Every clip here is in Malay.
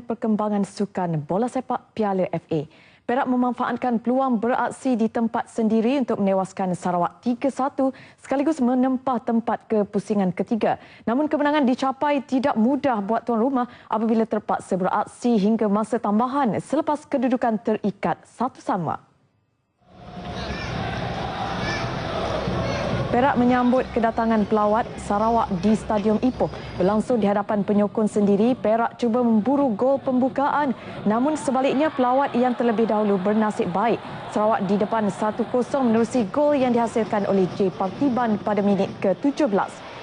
perkembangan sukan bola sepak Piala FA. Perak memanfaatkan peluang beraksi di tempat sendiri untuk menewaskan Sarawak 3-1 sekaligus menempah tempat ke pusingan ketiga. Namun kemenangan dicapai tidak mudah buat tuan rumah apabila terpaksa beraksi hingga masa tambahan selepas kedudukan terikat satu sama. Perak menyambut kedatangan pelawat Sarawak di Stadium Ipoh. Berlangsung di hadapan penyokong sendiri, Perak cuba memburu gol pembukaan. Namun sebaliknya pelawat yang terlebih dahulu bernasib baik. Sarawak di depan 1-0 menerusi gol yang dihasilkan oleh J. Partiban pada minit ke-17.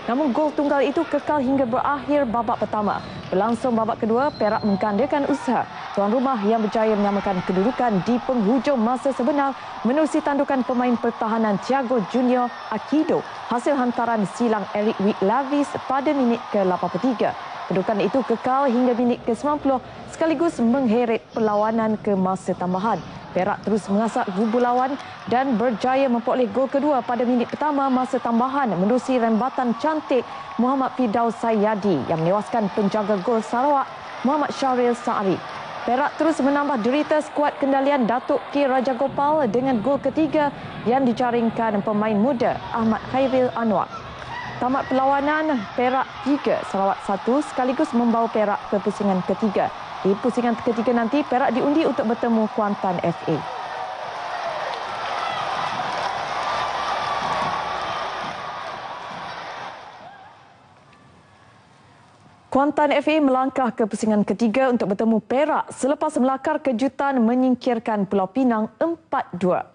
Namun gol tunggal itu kekal hingga berakhir babak pertama. Berlangsung babak kedua, Perak menggandakan usaha. Tuan rumah yang berjaya menyamakan kedudukan di penghujung masa sebenar menerusi tandukan pemain pertahanan Thiago Junior Akido hasil hantaran silang Eric Wick Lavis pada minit ke-83. Kedudukan itu kekal hingga minit ke-90 sekaligus mengheret perlawanan ke masa tambahan. Perak terus mengasak gubu lawan dan berjaya memperoleh gol kedua pada minit pertama masa tambahan menerusi rembatan cantik Muhammad Fidaus Sayyadi yang menewaskan penjaga gol Sarawak Muhammad Syahril Sa'ari. Perak terus menambah derita skuad kendalian Datuk K. Raja Gopal dengan gol ketiga yang dijaringkan pemain muda Ahmad Khairil Anwar. Tamat perlawanan Perak 3 Sarawak 1 sekaligus membawa Perak ke pusingan ketiga. Di pusingan ketiga nanti, Perak diundi untuk bertemu Kuantan FA. Kuantan FA melangkah ke pusingan ketiga untuk bertemu Perak selepas melakar kejutan menyingkirkan Pulau Pinang 4-2.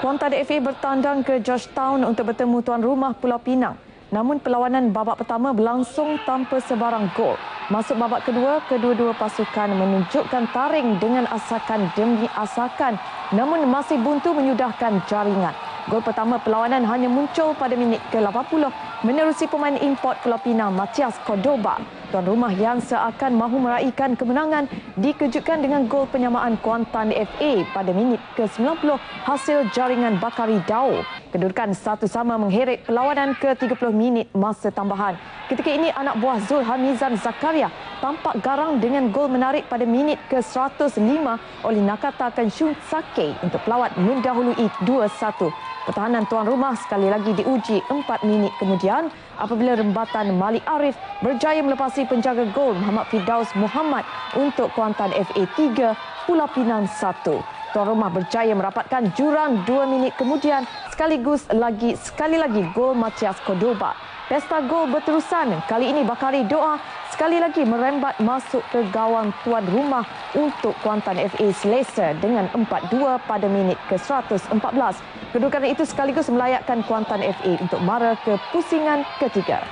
Kuantan FA bertandang ke Georgetown untuk bertemu tuan rumah Pulau Pinang. Namun perlawanan babak pertama berlangsung tanpa sebarang gol. Masuk babak kedua, kedua-dua pasukan menunjukkan taring dengan asakan demi asakan namun masih buntu menyudahkan jaringan. Gol pertama perlawanan hanya muncul pada minit ke-80 menerusi pemain import Pulau Pinang Matias Cordoba. Tuan rumah yang seakan mahu meraihkan kemenangan dikejutkan dengan gol penyamaan Kuantan FA pada minit ke-90 hasil jaringan Bakari Dao. Kedudukan satu sama mengheret perlawanan ke-30 minit masa tambahan. Ketika ini anak buah Zul Hamizan Zakaria tampak garang dengan gol menarik pada minit ke-105 oleh Nakata Kanshun Sake untuk pelawat mendahului 2-1. Pertahanan tuan rumah sekali lagi diuji 4 minit kemudian apabila rembatan Malik Arif berjaya melepasi penjaga gol Muhammad Fidaus Muhammad untuk Kuantan FA 3 Pulau Pinang 1. Tuan rumah berjaya merapatkan jurang 2 minit kemudian sekaligus lagi sekali lagi gol Matias Cordoba. Pesta gol berterusan. Kali ini Bakari Doa sekali lagi merembat masuk ke gawang tuan rumah untuk Kuantan FA selesa dengan 4-2 pada minit ke-114. Kedudukan itu sekaligus melayakkan Kuantan FA untuk mara ke pusingan ketiga.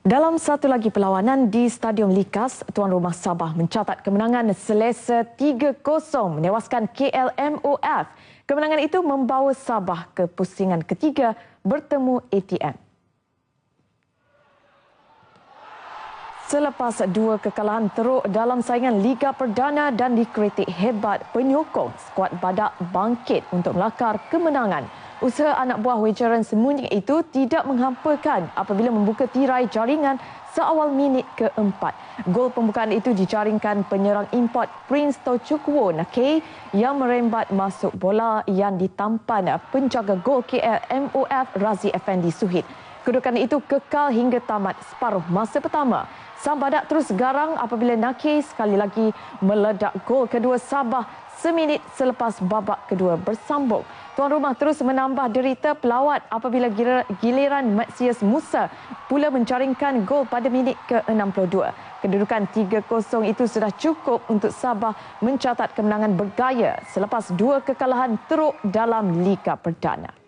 Dalam satu lagi perlawanan di Stadium Likas, tuan rumah Sabah mencatat kemenangan selesa 3-0 menewaskan KLMOF. Kemenangan itu membawa Sabah ke pusingan ketiga bertemu ATM. Selepas dua kekalahan teruk dalam saingan Liga Perdana dan dikritik hebat penyokong, skuad Badak bangkit untuk melakar kemenangan. Usaha anak buah Wejaran sembunyi itu tidak menghampakan apabila membuka tirai jaringan seawal minit keempat. Gol pembukaan itu dijaringkan penyerang import Prince Tochukwo Nake yang merembat masuk bola yang ditampan penjaga gol KL MOF Razi Effendi Suhid. Kedudukan itu kekal hingga tamat separuh masa pertama. Sang badak terus garang apabila Nake sekali lagi meledak gol kedua Sabah seminit selepas babak kedua bersambung. Tuan rumah terus menambah derita pelawat apabila giliran Maxius Musa pula menjaringkan gol pada minit ke-62. Kedudukan 3-0 itu sudah cukup untuk Sabah mencatat kemenangan bergaya selepas dua kekalahan teruk dalam Liga Perdana.